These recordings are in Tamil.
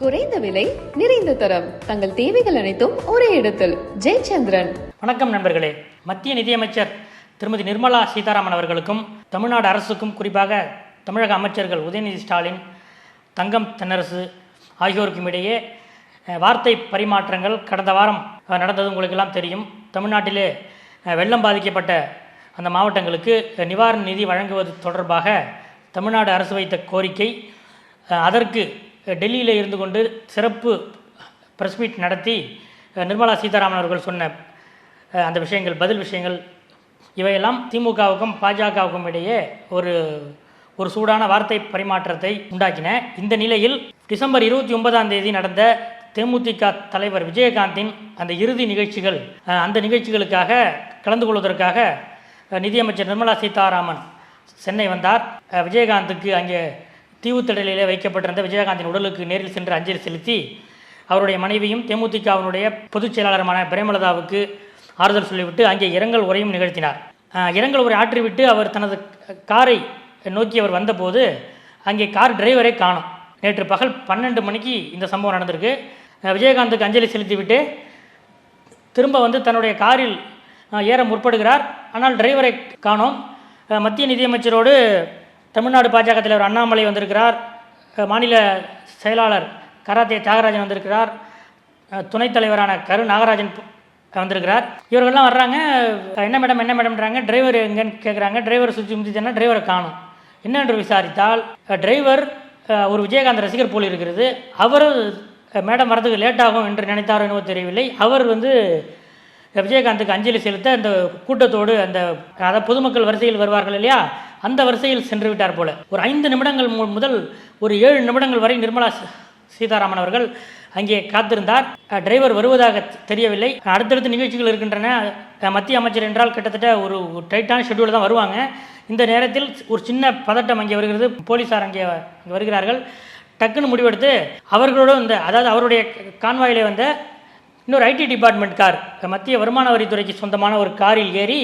குறைந்த விலை நிறைந்த தரம். தங்கள் தேவைகள் அனைத்தும் ஒரே இடத்தில். ஜெயச்சந்திரன். வணக்கம் நண்பர்களே. மத்திய நிதியமைச்சர் திருமதி நிர்மலா சீதாராமன் அவர்களுக்கும் தமிழ்நாடு அரசுக்கும் குறிப்பாக தமிழக அமைச்சர்கள் உதயநிதி ஸ்டாலின் தங்கம் தென்னரசு ஆகியோருக்கும் இடையே வார்த்தை பரிமாற்றங்கள் கடந்த வாரம் நடந்தது உங்களுக்கெல்லாம் தெரியும். தமிழ்நாட்டிலே வெள்ளம் பாதிக்கப்பட்ட அந்த மாவட்டங்களுக்கு நிவாரண நிதி வழங்குவது தொடர்பாக தமிழ்நாடு அரசு வைத்த கோரிக்கை அதற்கு டெல்லியில் இருந்து கொண்டு சிறப்பு ப்ரெஸ் மீட் நடத்தி நிர்மலா சீதாராமன் அவர்கள் சொன்ன அந்த விஷயங்கள் பதில் விஷயங்கள் இவையெல்லாம் திமுகவுக்கும் பாஜகவுக்கும் இடையே ஒரு ஒரு சூடான வார்த்தை பரிமாற்றத்தை உண்டாக்கின. இந்த நிலையில் டிசம்பர் இருபத்தி ஒன்பதாம் தேதி நடந்த தேமுதிக தலைவர் விஜயகாந்தின் அந்த இறுதி நிகழ்ச்சிகள் அந்த நிகழ்ச்சிகளுக்காக கலந்து கொள்வதற்காக நிதியமைச்சர் நிர்மலா சீதாராமன் சென்னை வந்தார். விஜயகாந்துக்கு அங்கே தீவுத்திடலிலே வைக்கப்பட்டிருந்த விஜயகாந்தின் உடலுக்கு நேரில் சென்று அஞ்சலி செலுத்தி அவருடைய மனைவியும் தேமுதிகவினுடைய பொதுச் செயலாளருமான பிரேமலதாவுக்கு ஆறுதல் சொல்லிவிட்டு அங்கே இரங்கல் உரையும் நிகழ்த்தினார். இரங்கல் உரை ஆற்றிவிட்டு அவர் தனது காரை நோக்கி அவர் வந்தபோது அங்கே கார் டிரைவரை காணும். நேற்று பகல் பன்னெண்டு மணிக்கு இந்த சம்பவம் நடந்திருக்கு. விஜயகாந்துக்கு அஞ்சலி செலுத்திவிட்டு திரும்ப வந்து தன்னுடைய காரில் ஏற முற்படுகிறார். ஆனால் டிரைவரை காணோம். மத்திய நிதியமைச்சரோடு தமிழ்நாடு பாஜக தலைவர் அண்ணாமலை வந்திருக்கிறார். மாநில செயலாளர் கராத்தே தியாகராஜன் வந்திருக்கிறார். துணைத் தலைவரான கரு நாகராஜன் வந்திருக்கிறார். இவர்கள்லாம் வர்றாங்க. என்ன மேடம் என்ன மேடம்ன்றாங்க. டிரைவர் எங்கன்னு கேட்குறாங்க டிரைவர் சுற்றி முடிச்சுன்னா டிரைவரை காணும். என்னென்று விசாரித்தால் டிரைவர் ஒரு விஜயகாந்த் ரசிகர் போல் இருக்கிறது. அவர் மேடம் வரதுக்கு லேட் ஆகும் என்று நினைத்தாரோ என்னவோ தெரியவில்லை. அவர் வந்து விஜயகாந்துக்கு அஞ்சலி செலுத்த அந்த கூட்டத்தோடு அந்த அதாவது பொதுமக்கள் வரிசையில் வருவார்கள் இல்லையா? அந்த வரிசையில் சென்று விட்டார் போல. ஒரு ஐந்து நிமிடங்கள் முதல் ஒரு ஏழு நிமிடங்கள் வரை நிர்மலா சீதாராமன் அவர்கள் அங்கே காத்திருந்தார். டிரைவர் வருவதாக தெரியவில்லை. அடுத்தடுத்த நிகழ்ச்சிகள் இருக்கின்றன. மத்திய அமைச்சர் என்றால் கிட்டத்தட்ட ஒரு டைட்டான ஷெட்யூல் தான் வருவாங்க. இந்த நேரத்தில் ஒரு சின்ன பதட்டம் அங்கே வருகிறது. போலீஸார் அங்கே அங்கே வருகிறார்கள். டக்குன்னு முடிவெடுத்து அவர்களோட இந்த அதாவது அவருடைய கான்வாயிலே வந்த இன்னொரு ஐடி டிபார்ட்மெண்ட் கார் மத்திய வருமான வரித்துறைக்கு சொந்தமான ஒரு காரில் ஏறி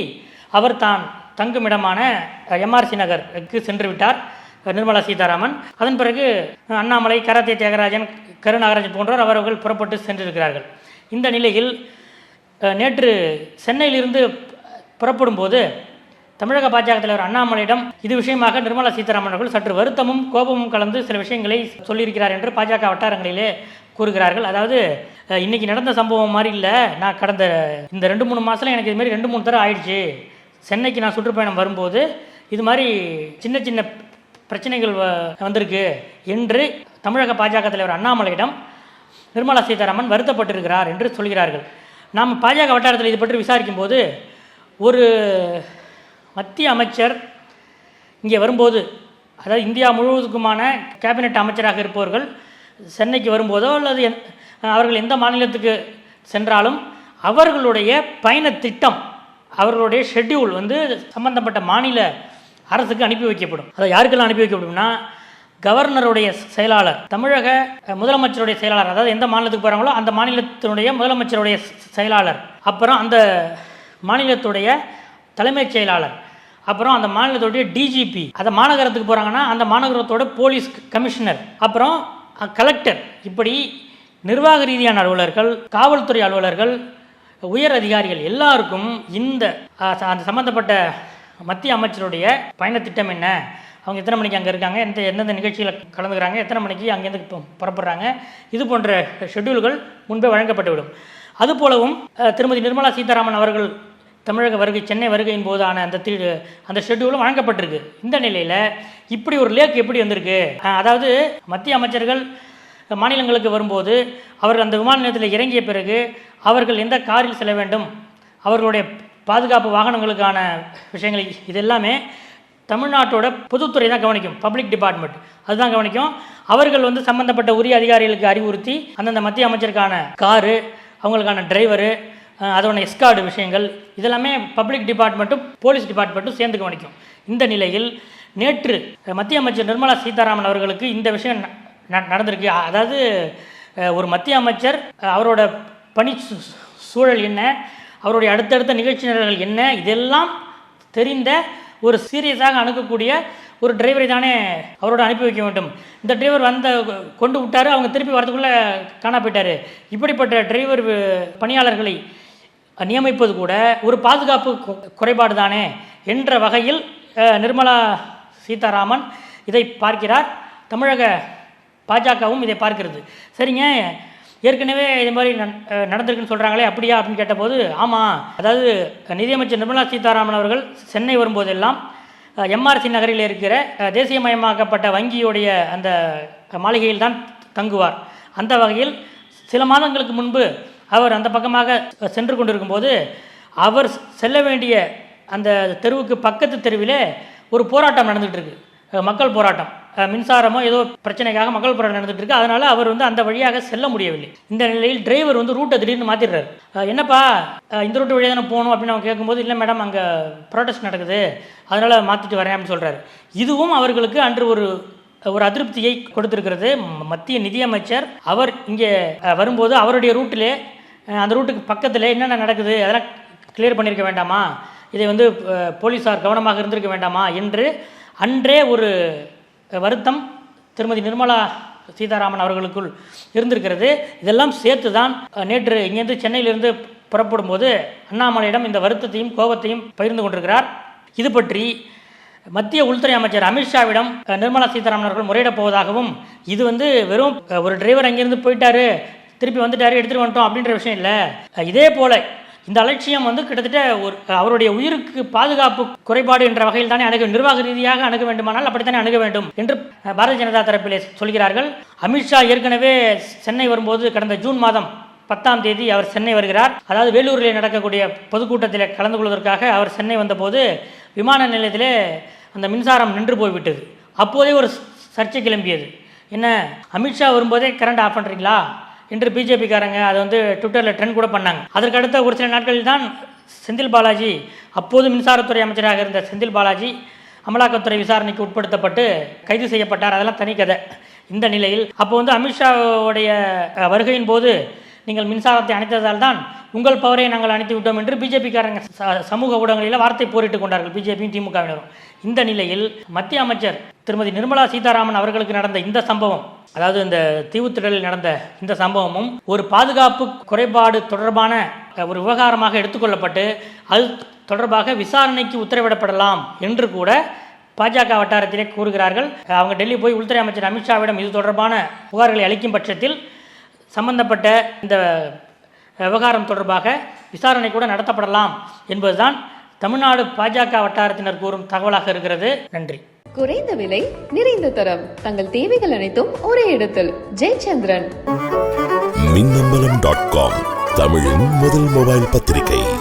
அவர் தான் தங்குமிடமான எம்ஆர்சி நகருக்கு சென்று விட்டார் நிர்மலா சீதாராமன். அதன் பிறகு அண்ணாமலை கராத்தே தியாகராஜன் கருநாகராஜன் போன்றோர் அவர்கள் புறப்பட்டு சென்றிருக்கிறார்கள். இந்த நிலையில் நேற்று சென்னையிலிருந்து புறப்படும் போது தமிழக பாஜக தலைவர் அண்ணாமலையிடம் இது விஷயமாக நிர்மலா சீதாராமன் அவர்கள் சற்று வருத்தமும் கோபமும் கலந்து சில விஷயங்களை சொல்லியிருக்கிறார் என்று பாஜக வட்டாரங்களிலே கூறுகிறார்கள். அதாவது இன்னைக்கு நடந்த சம்பவம் மாதிரி இல்லை. நான் கடந்த இந்த ரெண்டு மூணு மாதத்தில் எனக்கு இது மாதிரி ரெண்டு மூணு தடவை ஆயிடுச்சு. சென்னைக்கு நான் சுற்றுப்பயணம் வரும்போது இது மாதிரி சின்ன சின்ன பிரச்சனைகள் வ- வந்திருக்கு என்று தமிழக பாஜக தலைவர் அண்ணாமலையிடம் நிர்மலா சீதாராமன் வருத்தப்பட்டிருக்கிறார் என்று சொல்கிறார்கள். நாம் பாஜக வட்டாரத்தில் இது பற்றி விசாரிக்கும் போது ஒரு மத்திய அமைச்சர் இங்கே வரும்போது அதாவது இந்தியா முழுவதுக்குமான கேபினெட் அமைச்சராக இருப்பவர்கள் சென்னைக்கு வரும்போதோ அல்லது எந்- அவர்கள் எந்த மாநிலத்துக்கு சென்றாலும் அவர்களுடைய பயண திட்டம் அவர்களுடைய ஷெட்யூல் வந்து சம்பந்தப்பட்ட மாநில அரசுக்கு அனுப்பி வைக்கப்படும். அதை யாருக்கெல்லாம் அனுப்பி வைக்கப்படும்னா கவர்னருடைய செயலாளர் தமிழக முதலமைச்சருடைய செயலாளர் அதாவது எந்த மாநிலத்துக்கு போகிறாங்களோ அந்த மாநிலத்தினுடைய முதலமைச்சருடைய செயலாளர் அப்புறம் அந்த மாநிலத்துடைய தலைமைச் செயலாளர் அப்புறம் அந்த மாநிலத்துடைய டிஜிபி அந்த மாநகரத்துக்கு போகிறாங்கன்னா அந்த மாநகரத்தோட போலீஸ் கமிஷனர் அப்புறம் கலெக்டர் இப்படி நிர்வாக ரீதியான அலுவலர்கள் காவல்துறை அலுவலர்கள் உயர் அதிகாரிகள் எல்லாருக்கும் இந்த அந்த சம்மந்தப்பட்ட மத்திய அமைச்சருடைய பயணத்திட்டம் என்ன? அவங்க எத்தனை மணிக்கு அங்கே இருக்காங்க? எந்த எந்தெந்த நிகழ்ச்சியில் கலந்துக்கிறாங்க? எத்தனை மணிக்கு அங்கேருந்து புறப்படுறாங்க? இது போன்ற ஷெட்யூல்கள் முன்பே வழங்கப்பட்டுவிடும். அதுபோலவும் திருமதி நிர்மலா சீதாராமன் அவர்கள் தமிழக வருகை சென்னை வருகையின் போதான அந்த தி அந்த ஷெட்யூலும் வழங்கப்பட்டிருக்கு. இந்த நிலையில் இப்படி ஒரு லேக் எப்படி வந்திருக்கு? அதாவது மத்திய அமைச்சர்கள் மாநிலங்களுக்கு வரும்போது அவர்கள் அந்த விமான நிலையத்தில் இறங்கிய பிறகு அவர்கள் எந்த காரில் செல்ல வேண்டும்? அவர்களுடைய பாதுகாப்பு வாகனங்களுக்கான விஷயங்கள் இது எல்லாமே தமிழ்நாட்டோட பொதுத்துறை தான் கவனிக்கும். பப்ளிக் டிபார்ட்மெண்ட் அதுதான் கவனிக்கும். அவர்கள் வந்து சம்பந்தப்பட்ட உரிய அதிகாரிகளுக்கு அறிவுறுத்தி அந்தந்த மத்திய அமைச்சருக்கான காரு அவங்களுக்கான டிரைவரு அதோட எஸ்கார்டு விஷயங்கள் இதெல்லாமே பப்ளிக் டிபார்ட்மெண்ட்டும் போலீஸ் டிபார்ட்மெண்ட்டும் சேர்ந்து கவனிக்கும். இந்த நிலையில் நேற்று மத்திய அமைச்சர் நிர்மலா சீதாராமன் அவர்களுக்கு இந்த விஷயம் ந- ந- நடந்திருக்கு. அதாவது ஒரு மத்திய அமைச்சர் அவரோட பணி சூ- சூழல் என்ன? அவருடைய அடுத்தடுத்த நிகழ்ச்சி நிரல்கள் என்ன? இதெல்லாம் தெரிந்த ஒரு சீரியஸாக அணுகக்கூடிய ஒரு டிரைவரை தானே அவரோட அனுப்பி வைக்க வேண்டும். இந்த டிரைவர் வந்த கொண்டு விட்டார் அவங்க திருப்பி வரதுக்குள்ளே காணா போயிட்டார். இப்படிப்பட்ட டிரைவர் பணியாளர்களை நியமிப்பது கூட ஒரு பாதுகாப்பு குறைபாடு தானே என்ற வகையில் நிர்மலா சீதாராமன் இதை பார்க்கிறார். தமிழக பாஜகவும் இதை பார்க்கிறது. சரிங்க. ஏற்கனவே இது மாதிரி நடந்திருக்குன்னு சொல்கிறாங்களே அப்படியா அப்படின்னு கேட்டபோது ஆமாம் அதாவது நிதியமைச்சர் நிர்மலா சீதாராமன் அவர்கள் சென்னை வரும்போதெல்லாம் எம்ஆர்சி நகரில் இருக்கிற தேசியமயமாக்கப்பட்ட வங்கியுடைய அந்த மாளிகையில் தான் தங்குவார். அந்த வகையில் சில மாதங்களுக்கு முன்பு அவர் அந்த பக்கமாக சென்று கொண்டிருக்கும்போது அவர் செல்ல வேண்டிய அந்த தெருவுக்கு பக்கத்து தெருவிலே ஒரு போராட்டம் நடந்துகிட்டு இருக்கு. மக்கள் போராட்டம். மின்சாரமோ ஏதோ பிரச்சனைக்காக மக்கள் போராட்டம் நடந்துட்டு இருக்கு. அதனால அவர் வந்து அந்த வழியாக செல்ல முடியவில்லை. இந்த நிலையில் டிரைவர் வந்து ரூட்டை திடீர்னு மாத்திடுறாரு. என்னப்பா இந்த ரூட்டு வழியாக தானே போகணும் அப்படின்னு அவங்க கேட்கும்போது இல்லை மேடம் அங்கே ப்ரொடெஸ்ட் நடக்குது. அதனால மாற்றிட்டு வரேன் அப்படின்னு சொல்றாரு. இதுவும் அவர்களுக்கு அன்று ஒரு ஒரு அதிருப்தியை கொடுத்திருக்கிறது. மத்திய நிதியமைச்சர் அவர் இங்கே வரும்போது அவருடைய ரூட்டிலே அந்த ரூட்டுக்கு பக்கத்தில் என்னென்ன நடக்குது அதெல்லாம் கிளியர் பண்ணியிருக்க வேண்டாமா? இதை வந்து போலீஸார் கவனமாக இருந்திருக்க வேண்டாமா? என்று அன்றே ஒரு வருத்தம் திருமதி நிர்மலா சீதாராமன் அவர்களுக்குள் இருந்திருக்கிறது. இதெல்லாம் சேர்த்து தான் நேற்று இங்கேருந்து சென்னையிலிருந்து புறப்படும் போது அண்ணாமலையிடம் இந்த வருத்தத்தையும் கோபத்தையும் பகிர்ந்து கொண்டிருக்கிறார். இது பற்றி மத்திய உள்துறை அமைச்சர் அமித்ஷாவிடம் நிர்மலா சீதாராமன் அவர்கள் முறையிடப் போவதாகவும் இது வந்து வெறும் ஒரு டிரைவர் அங்கேருந்து போயிட்டாரு திருப்பி வந்துட்டாரு எடுத்துட்டு வந்துட்டோம் அப்படின்ற விஷயம் இல்லை. இதே போல இந்த அலட்சியம் வந்து கிட்டத்தட்ட ஒரு அவருடைய உயிருக்கு பாதுகாப்பு குறைபாடு என்ற வகையில் தானே அணுக நிர்வாக ரீதியாக அணுக வேண்டுமானால் அப்படித்தானே அணுக வேண்டும் என்று பாரதிய ஜனதா தரப்பிலே சொல்கிறார்கள். அமித்ஷா ஏற்கனவே சென்னை வரும்போது கடந்த ஜூன் மாதம் பத்தாம் தேதி அவர் சென்னை வருகிறார். அதாவது வேலூரில் நடக்கக்கூடிய பொதுக்கூட்டத்தில் கலந்து கொள்வதற்காக அவர் சென்னை வந்தபோது விமான நிலையத்திலே அந்த மின்சாரம் நின்று போய்விட்டது. அப்போதே ஒரு சர்ச்சை கிளம்பியது. என்ன அமித்ஷா வரும்போதே கரண்ட் ஆஃப் பண்ணுறீங்களா என்று பிஜேபிக்காரங்க அதை வந்து ட்விட்டரில் ட்ரெண்ட் கூட பண்ணாங்க. அதற்கடுத்த ஒரு சில நாட்களில் தான் செந்தில் பாலாஜி அப்போது மின்சாரத்துறை அமைச்சராக இருந்த செந்தில் பாலாஜி அமலாக்கத்துறை விசாரணைக்கு உட்படுத்தப்பட்டு கைது செய்யப்பட்டார். அதெல்லாம் தனி கதை. இந்த நிலையில் அப்போ வந்து அமித்ஷாவுடைய வருகையின் போது நீங்கள் மின்சாரத்தை அணைத்ததால் தான் உங்கள் பவரை நாங்கள் அணைத்து விட்டோம் என்று பிஜேபிக்காரங்க சமூக ஊடகங்களில் வார்த்தை போரிட்டுக் கொண்டார்கள். பிஜேபியும் திமுகவினரும். இந்த நிலையில் மத்திய அமைச்சர் திருமதி நிர்மலா சீதாராமன் அவர்களுக்கு நடந்த இந்த சம்பவம் அதாவது இந்த தீவுத்திடலில் நடந்த இந்த சம்பவமும் ஒரு பாதுகாப்பு குறைபாடு தொடர்பான ஒரு விவகாரமாக எடுத்துக்கொள்ளப்பட்டு அது தொடர்பாக விசாரணைக்கு உத்தரவிடப்படலாம் என்று கூட பாஜக வட்டாரத்திலே கூறுகிறார்கள். அவங்க டெல்லி போய் உள்துறை அமைச்சர் அமித்ஷாவிடம் இது தொடர்பான புகார்களை அளிக்கும் பட்சத்தில் சம்பந்தப்பட்ட இந்த விவகாரம் தொடர்பாக விசாரணை கூட நடத்தப்படலாம் என்பதுதான் தமிழ்நாடு பாஜக வட்டாரத்தினர் கூறும் தகவலாக இருக்கிறது. நன்றி. குறைந்த விலை நிறைந்த தரம். தங்கள் தேவைகள் அனைத்தும் ஒரே இடத்தில். ஜெயச்சந்திரன். மின்னம்பலம் டாட் காம் தமிழின் முதல் மொபைல் பத்திரிகை.